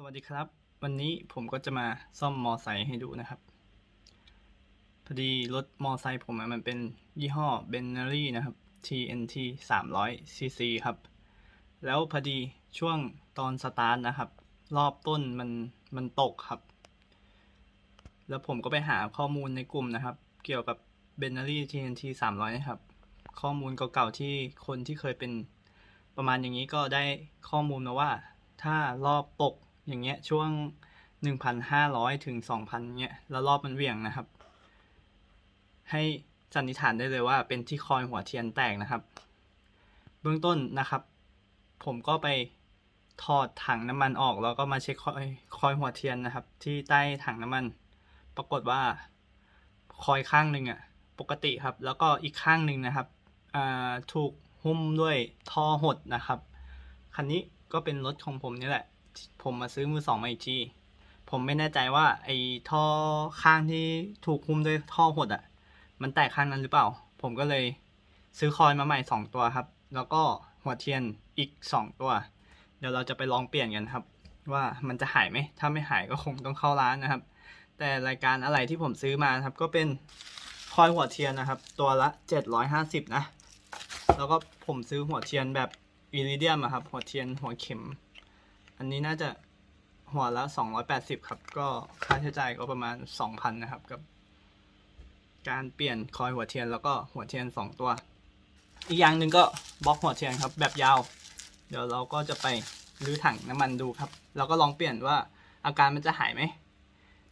สวัสดีครับ วันนี้ผมก็จะมาซ่อมมอไซค์ให้ดูนะครับ พอดีรถมอไซค์ผมมันเป็นยี่ห้อ b e n n e r y นะครับ TNT 300 cc ครับ แล้วพอดีช่วงตอนสตาร์ทนะครับ รอบต้นมันมันตกครับ แล้วผมก็ไปหาข้อมูลในกลุ่มนะครับ เกี่ยวกับ b e n n e r y TNT 300 นะครับ ข้อมูลเก่าๆที่คนที่เคยเป็นประมาณอย่างนี้ก็ได้ข้อมูลมาว่าถ้ารอบตก อย่างเงี้ยช่วง 1,500 ถึง 2,000 เงี้ยแล้วรอบมันเวี่ยงนะครับ ให้สันนิษฐานได้เลยว่าเป็นที่คอยหัวเทียนแตกนะครับ เบื้องต้นนะครับ ผมก็ไปถอดถังน้ำมันออกแล้วก็มาเช็คคอยคอยหัวเทียนนะครับ ที่ใต้ถังน้ำมัน ปรากฏว่าคอยข้างหนึ่งอะปกติครับ แล้วก็อีกข้างหนึ่งนะครับถูกหุ้มด้วยท่อหดนะครับ คันนี้ก็เป็นรถของผมนี่แหละ ผมมาซื้อมือสองมาอีกทีผมไม่แน่ใจว่าไอ้ท่อข้างที่ถูกหุ้มด้วยท่อหดอะ มันแตกข้างนั้นหรือเปล่า ผมก็เลยซื้อคอยมาใหม่สองตัวครับ แล้วก็หัวเทียนอีกสองตัว เดี๋ยวเราจะไปลองเปลี่ยนกันครับ ว่ามันจะหายไหม ถ้าไม่หายก็คงต้องเข้าร้านนะครับ แต่รายการอะไรที่ผมซื้อมาครับ ก็เป็นคอยหัวเทียนนะครับ ตัวละ 750 นะ แล้วก็ผมซื้อหัวเทียนแบบอิริเดียมอะครับ หัวเทียนหัวเข็ม อันนี้น่าจะหัวละ 280 ครับ ก็ค่าใช้จ่ายก็ประมาณ 2,000 นะครับ กับ การเปลี่ยนคอยหัวเทียนแล้วก็หัวเทียน 2 ตัว อีกอย่างหนึ่งก็บล็อกหัวเทียนครับ แบบยาว เดี๋ยวเราก็จะไปรื้อถังน้ำมันดูครับ แล้วก็ลองเปลี่ยนว่าอาการมันจะหายไหม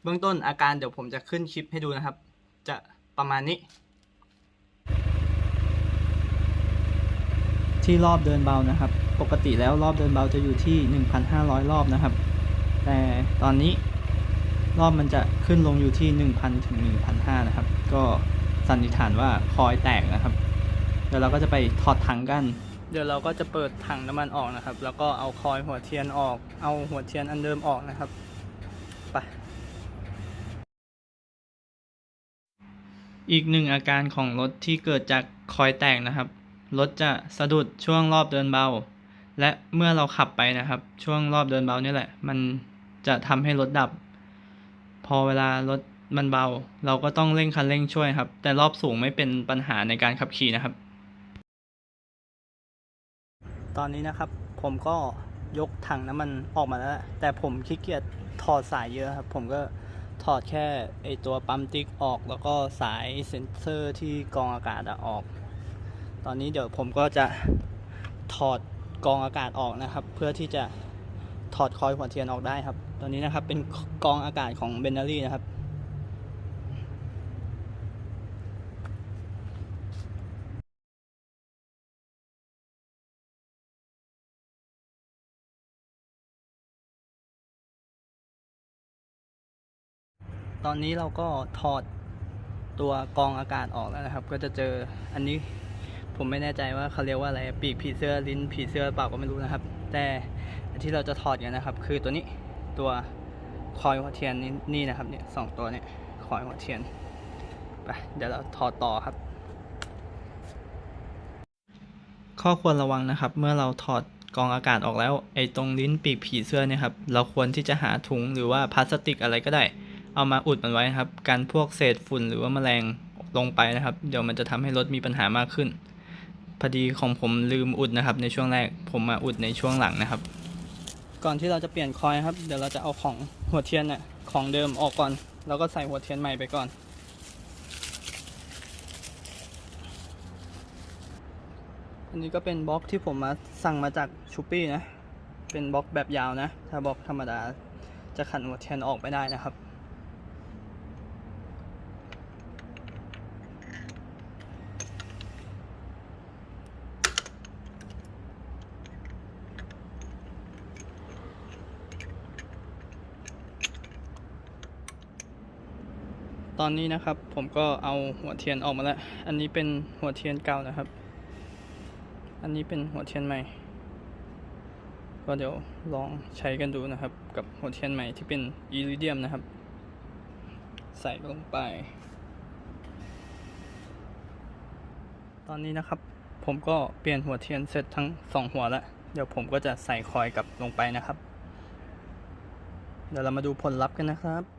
เบื้องต้นอาการเดี๋ยวผมจะขึ้นคลิปให้ดูนะครับ จะประมาณนี้ ที่รอบเดินเบานะครับ ปกติแล้วรอบเดินเบาจะอยู่ที่ 1,500 รอบนะครับ แต่ตอนนี้รอบมันจะขึ้นลงอยู่ที่ 1,000 ถึง 1,500 นะครับ ก็สันนิษฐานว่าคอยแตกนะครับ เดี๋ยวเราก็จะไปถอดถังกัน เดี๋ยวเราก็จะเปิดถังน้ำมันออกนะครับ แล้วก็เอาคอยหัวเทียนออก เอาหัวเทียนอันเดิมออกนะครับ ไปอีกหนึ่งอาการของรถที่เกิดจากคอยแตกนะครับ รถจะสะดุดช่วงรอบเดินเบา และเมื่อเราขับไปนะครับ ช่วงรอบเดินเบานี่แหละ มันจะทำให้รถดับ พอเวลารถมันเบา เราก็ต้องเร่งคันเร่งช่วยครับ แต่รอบสูงไม่เป็นปัญหาในการขับขี่นะครับ ตอนนี้นะครับผมก็ยกถังน้ำมันออกมาแล้ว แต่ผมขี้เกียจถอดสายเยอะครับ ผมก็ถอดแค่ไอตัวปั๊มติ๊กออก แล้วก็สายเซ็นเซอร์ที่กองอากาศออก ตอนนี้เดี๋ยวผมก็จะถอดกองอากาศออกนะครับ เพื่อที่จะถอดคอยหัวเทียนออกได้ครับ ตอนนี้นะครับเป็นกองอากาศของเบนเนอรี่นะครับตอนนี้เราก็ถอดตัวกองอากาศออกแล้วนะครับ ก็จะเจออันนี้ ผมไม่แน่ใจว่าเขาเรียกว่าอะไรปีกผีเสื้อลิ้นผีเสื้อเปล่าก็ไม่รู้นะครับ แต่ที่เราจะถอดกันนะครับ คือตัวนี้ตัวคอยหัวเทียนนี่นี่นะครับเนี่ยสองตัวเนี่ยคอยหัวเทียนไปเดี๋ยวเราถอดต่อครับ ข้อควรระวังนะครับ เมื่อเราถอดกองอากาศออกแล้วไอ้ตรงลิ้นปีกผีเสื้อเนี่ยครับเราควรที่จะหาถุงหรือว่าพลาสติกอะไรก็ได้ เอามาอุดมันไว้ครับการพวกเศษฝุ่นหรือว่าแมลงลงไปนะครับ เดี๋ยวมันจะทำให้รถมีปัญหามากขึ้น พอดีของผมลืมอุดนะครับ ในช่วงแรกผมมาอุดในช่วงหลังนะครับ ก่อนที่เราจะเปลี่ยนคอยครับ เดี๋ยวเราจะเอาของหัวเทียนน่ะของเดิมออกก่อน แล้วก็ใส่หัวเทียนใหม่ไปก่อน อันนี้ก็เป็นบล็อกที่ผมมาสั่งมาจากชูปี้นะ เป็นบล็อกแบบยาวนะ ถ้าบล็อกธรรมดาจะขันหัวเทียนออกไม่ได้นะครับ ตอนนี้นะครับผมก็เอาหัวเทียนออกมาแล้ว อันนี้เป็นหัวเทียนเก่านะครับ อันนี้เป็นหัวเทียนใหม่ ก็เดี๋ยวลองใช้กันดูนะครับ กับหัวเทียนใหม่ที่เป็นอิริเดียมนะครับ ใส่ลงไป ตอนนี้นะครับผมก็เปลี่ยนหัวเทียนเสร็จทั้งสองหัวแล้ว เดี๋ยวผมก็จะใส่คอยกลับลงไปนะครับ เดี๋ยวเรามาดูผลลัพธ์กันนะครับ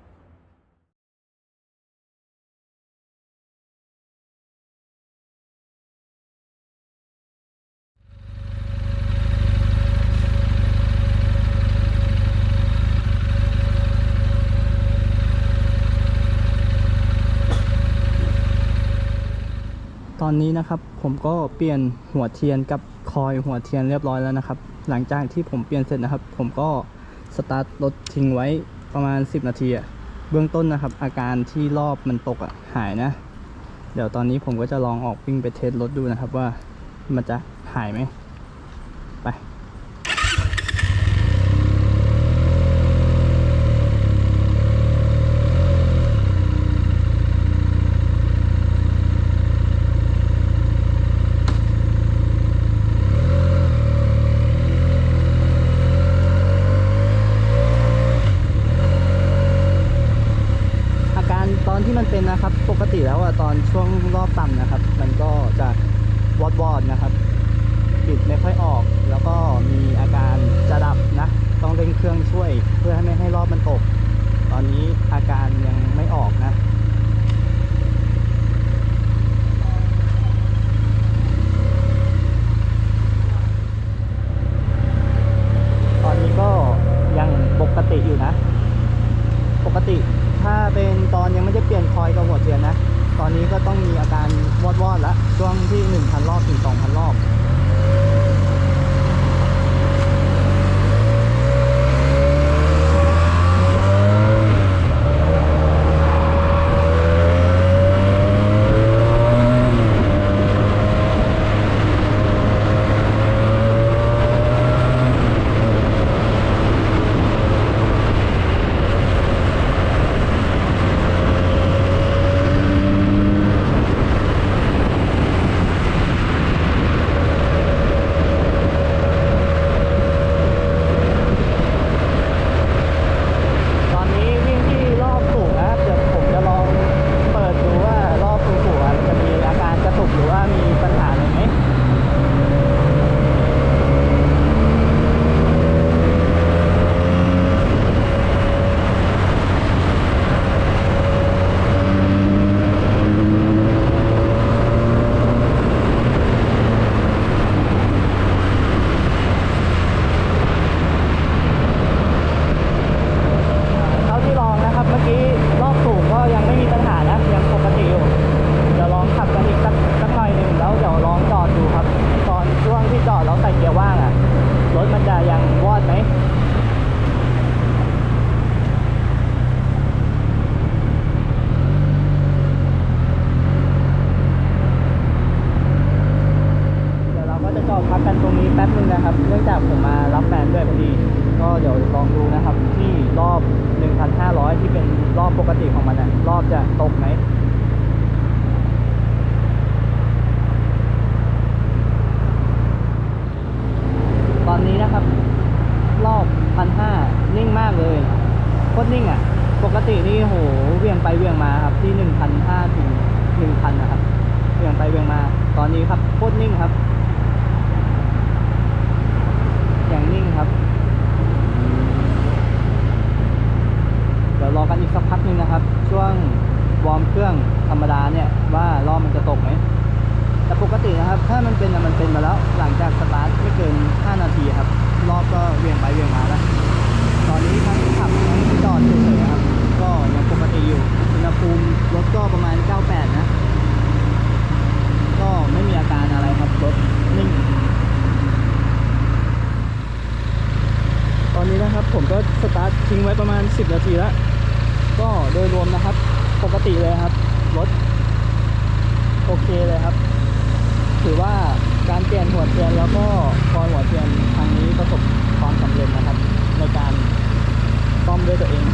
ตอนนี้นะครับผมก็เปลี่ยนหัวเทียนกับคอยหัวเทียนเรียบร้อยแล้วนะครับ หลังจากที่ผมเปลี่ยนเสร็จนะครับ ผมก็สตาร์ทรถทิ้งไว้ประมาณ 10 นาทีอะเบื้องต้นนะครับ อาการที่รอบมันตกอะหายนะ เดี๋ยวตอนนี้ผมก็จะลองออกวิ่งไปเทสรถดูนะครับว่ามันจะหายไหมไป อาการตอนที่ มันเป็นนะครับ ปกติแล้วอะตอนช่วงรอบต่ำนะครับ มันก็จะวอดวอดๆนะครับบิดไม่ค่อยออก แล้วก็มีอาการจะดับนะ ต้องเร่งเครื่องช่วย เพื่อให้ไม่ให้รอบมันตก ตอนนี้อาการยังไม่ออกนะ ตอนนี้ก็ยังปกติอยู่นะ ปกติถ้าเป็นตอนยังไม่ได้เปลี่ยนคอยกับหัวเทียนนะ ตอนนี้ก็ต้องมีอาการวอดวอดๆแล้วช่วงที่ 1,000 รอบถึง2,000รอบ ตอนนี้วิ่งที่รอบสูงนะครับ เดี๋ยวผมจะลองเปิดดูว่ารอบสูงๆอะจะมีอาการกระตุกหรือว่ามีปัญหาอะไรไหม เท่าที่ลองนะครับ เมื่อกี้รอบสูงก็ยังไม่มีปัญหานะยังปกติอยู่ เดี๋ยวลองขับกันอีกสักสักหน่อยหนึ่งแล้วเดี๋ยวลองจอดดูครับ ตอนช่วงที่จอดแล้วใส่ เกียร์ว่างอะรถมันจะยังวอดไหม เดี๋ยวเราก็จะจอดพักกันตรงนี้แป๊บนึงนะครับ เนื่องจากผมมารับแฟนด้วยพอดี ก็เดี๋ยวลองดูนะครับ ที่รอบ 1,500 ที่เป็นรอบปกติของมันนะรอบจะตกไหม ตอนนี้นะครับ รอบพันห้านิ่งมากเลยโคตรนิ่งอะ ปกตินี่โหเวียงไปเวียงมาครับ ที่หนึ่งพันห้าถึงหนึ่งพันนะครับเวียงไปเวียงมา ตอนนี้ครับโคตรนิ่งครับ อย่างนิ่งครับเดี๋ยวรอกันอีกสักพักนึงนะครับ ช่วงวอร์มเครื่องธรรมดาเนี่ยว่ารอบมันจะตกไหมแต่ปกตินะครับ ถ้ามันเป็นมันเป็นมาแล้วหลังจากสตาร์ทไม่เกิน 5 นาทีครับรอบก็เวียงไปเวียงมาแล้วตอนนี้ทั้งขับทั้งจอดเฉยๆครับ ก็ยังปกติอยู่ ณหภูมิรถก็ประมาณ 98 นะ ก็ไม่มีอาการอะไรครับ รถนิ่ง ตอนนี้นะครับผมก็สตาร์ททิ้งไว้ประมาณ 10 นาทีแล้ว ก็โดยรวมนะครับ ปกติเลยครับ รถ โอเคเลยครับ ถือว่าการเปลี่ยนหัวเทียนแล้วก็คอยหัวเทียนครั้งนี้ประสบความสำเร็จนะครับ ในการซ่อมด้วยตัวเอง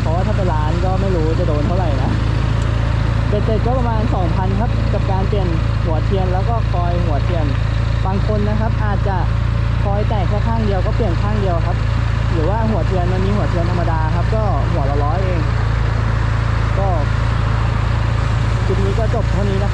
เพราะว่าถ้าเป็นร้านก็ไม่รู้ จะโดนเท่าไหร่นะเด็ดเสร็จก็ประมาณ 2,000 ครับ กับการเปลี่ยนหัวเทียนแล้วก็คอยหัวเทียน บางคนนะครับ อาจจะคอยแตกแค่ข้างเดียวก็เปลี่ยนข้างเดียวครับ หรือว่าหัวเทียนมันมีหัวเทียนธรรมดาครับ ก็หัวละร้อยเอง ก็คลิปนี้ก็จบเท่านี้นะครับ